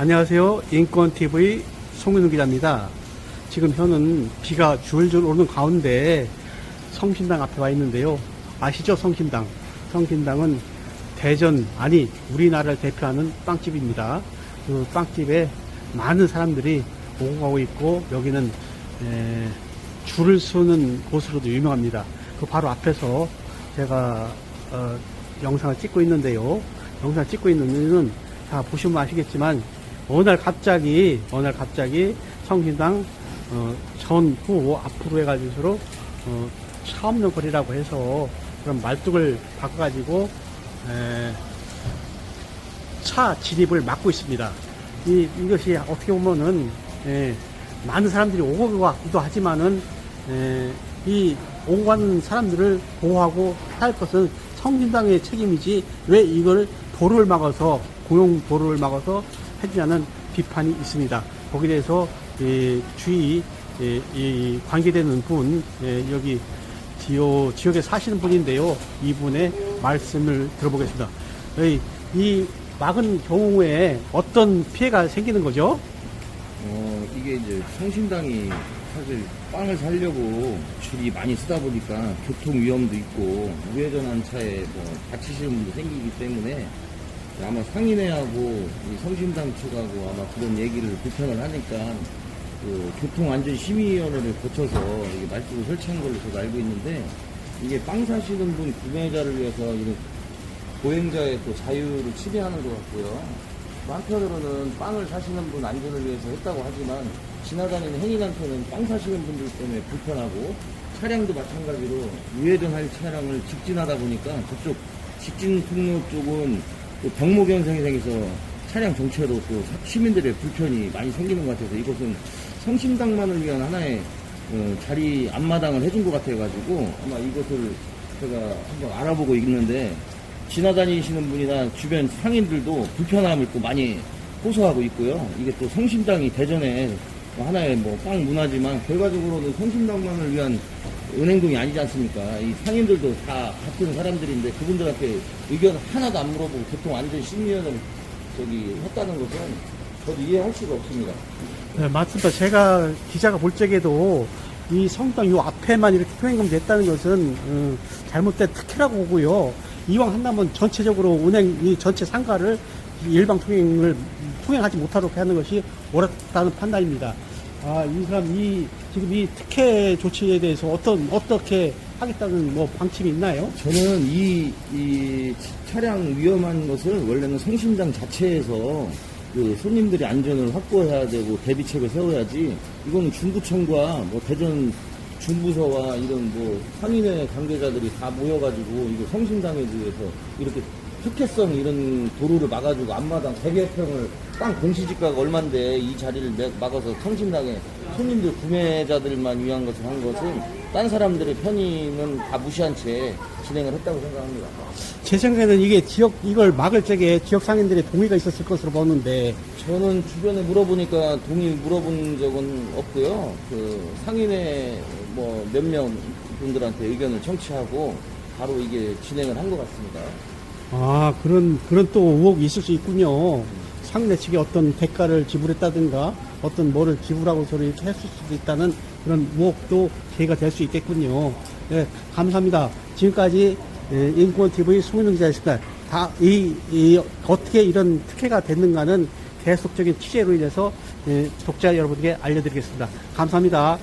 안녕하세요. 인권TV 송민우 기자입니다. 지금 현은 비가 줄줄 오는 가운데 성심당 앞에 와 있는데요. 아시죠? 성심당. 성심당은 대전, 아니, 우리나라를 대표하는 빵집입니다. 그 빵집에 많은 사람들이 오고 가고 있고, 여기는, 에, 줄을 서는 곳으로도 유명합니다. 그 바로 앞에서 제가, 어, 영상을 찍고 있는데요. 영상을 찍고 있는 이유는 다 보시면 아시겠지만 어느 날 갑자기 어느 날 갑자기 성신당 어, 전후 앞으로 해가지고 어, 차 없는 거리라고 해서 그런 말뚝을 바꿔가지고 에, 차 진입을 막고 있습니다. 이, 이것이 어떻게 보면은 에, 많은 사람들이 오고 가기도 하지만은 에, 이 오고 가는 사람들을 보호하고 할 것은 성진당의 책임이지 왜 이걸 도로를 막아서 공용 도로를 막아서 해주냐는 비판이 있습니다. 거기에 대해서 이 주의 관계되는 분 예, 여기 지요 지역에 사시는 분인데요. 이분의 말씀을 들어보겠습니다. 이, 이 막은 경우에 어떤 피해가 생기는 거죠? 어, 이게 이제 성심당이 사실 빵을 살려고 줄이 많이 쓰다 보니까 교통 위험도 있고 우회전한 차에 뭐 다치시는 분도 생기기 때문에 아마 상인회하고 이 성심당 측하고 아마 그런 얘기를 불편을 하니까 그 교통안전심의위원회를 거쳐서 이게 말뚝을 설치한 걸로 제가 알고 있는데 이게 빵 사시는 분 구매자를 위해서 이런 보행자의 또 자유를 침해하는 것 같고요. 또 한편으로는 빵을 사시는 분 안전을 위해서 했다고 하지만 지나다니는 행인한테는 빵 사시는 분들 때문에 불편하고 차량도 마찬가지로 우회전할 차량을 직진하다 보니까 저쪽 직진 통로 쪽은 또 병목 현상이 생겨서 차량 정체로 또 시민들의 불편이 많이 생기는 것 같아서 이것은 성심당만을 위한 하나의 어, 자리 앞마당을 해준 것 같아가지고 아마 이것을 제가 한번 알아보고 있는데 지나다니시는 분이나 주변 상인들도 불편함을 또 많이 호소하고 있고요. 이게 또 성심당이 대전에 하나의 뭐 빵 문화지만 결과적으로는 성심당만을 위한 은행동이 아니지 않습니까? 이 상인들도 다 같은 사람들인데 그분들한테 의견 하나도 안 물어보고 교통안전심의위원회를 저기 했다는 것은 저도 이해할 수가 없습니다. 네, 맞습니다. 제가 기자가 볼 적에도 이 성당 요 앞에만 이렇게 통행금 됐다는 것은 음, 잘못된 특혜라고 보고요. 이왕 한다면 전체적으로 운행 이 전체 상가를 이 일방 통행을 통행하지 못하도록 하는 것이 옳았다는 판단입니다. 아, 이 사람 이 지금 이 특혜 조치에 대해서 어떤 어떻게 하겠다는 뭐 방침이 있나요? 저는 이, 이 차량 위험한 것을 원래는 성심당 자체에서 그 손님들의 안전을 확보해야 되고 대비책을 세워야지 이거는 중구청과 뭐 대전 중부서와 이런 뭐 상인회 관계자들이 다 모여가지고 이거 성심당에 대해서 이렇게 특혜성 이런 도로를 막아주고 앞마당 100여 평을 땅 공시지가가 얼만데 이 자리를 매- 막아서 성심당에 손님들 구매자들만 위한 것을 한 것은 딴 사람들의 편의는 다 무시한 채 진행을 했다고 생각합니다. 제 생각에는 이게 지역 이걸 막을 적에 지역 상인들의 동의가 있었을 것으로 보는데 저는 주변에 물어보니까 동의 물어본 적은 없고요. 그 상인회 뭐 몇 명 분들한테 의견을 청취하고 바로 이게 진행을 한 것 같습니다. 아, 그런, 그런 또 의혹이 있을 수 있군요. 상대 측에 어떤 대가를 지불했다든가, 어떤 뭐를 지불하고 서로 이렇게 했을 수도 있다는 그런 의혹도 제기가 될 수 있겠군요. 예, 감사합니다. 지금까지 예, 인권TV 송은영 기자였습니다. 다, 이, 이, 어떻게 이런 특혜가 됐는가는 계속적인 취재로 인해서 예, 독자 여러분께 알려드리겠습니다. 감사합니다.